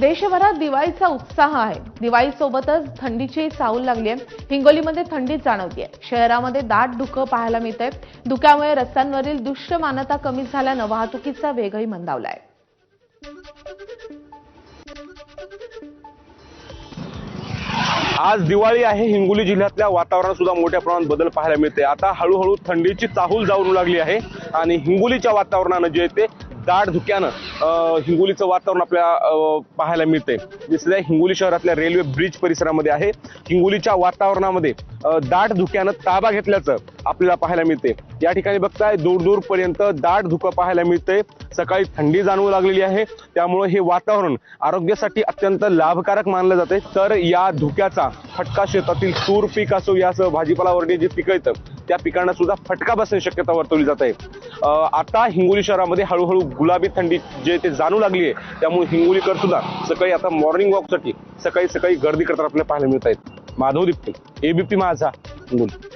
देशभरात दिवाळीचा उत्साह आहे. दिवाळीसोबतच थंडीची चाहूल लागली आहे. हिंगोलीमध्ये थंडी जाणवतीये शहरामध्ये दाट धुकं पाहायला मिळतंय. धुक्यामुळे रस्त्यांवरील दृश्यमानता कमी झाल्यानं वाहतुकीचा वेगही मंदावलाय. आज दिवाळी आहे. हिंगोली जिल्ह्यातल्या वातावरणात सुद्धा मोठ्या प्रमाणात बदल पाहायला मिळते आता हळूहळू थंडीची चाहूल जाऊन लागली आहे. आणि हिंगोलीच्या वातावरणानं जे आहे ते दाट धुक्यानं हिंगोलीचं वातावरण आपल्याला पाहायला पाहायला मिळते दिसतंय हिंगोली शहरातल्या रेल्वे ब्रिज परिसरामध्ये आहे हिंगोलीच्या वातावरणामध्ये दाट धुक्यानं ताबा घेतल्याचं आपल्याला पाहायला मिळते या ठिकाणी बघताय दूर दूरपर्यंत दाट धुकं पाहायला मिळते सकाळी थंडी जाणवू लागलेली आहे. त्यामुळे हे वातावरण आरोग्यासाठी अत्यंत लाभकारक मानलं जाते तर या धुक्याचा फटका शेतातील तूर पीक असो यासह भाजीपाला वर्णी जे पिकं येतं त्या पिकांना सुद्धा फटका बसण्याची शक्यता वर्तवली जात आहे. आता हिंगोली शहरामध्ये हळूहळू गुलाबी थंडी जे ते जाणू लागली आहे त्यामुळे हिंगोलीकर सुद्धा सकाळी आता मॉर्निंग वॉकसाठी सकाळी सकाळी गर्दी करताना आपल्याला पाहायला मिळत आहेत. माधव दिप्ते एबीपी माझा हिंगोली.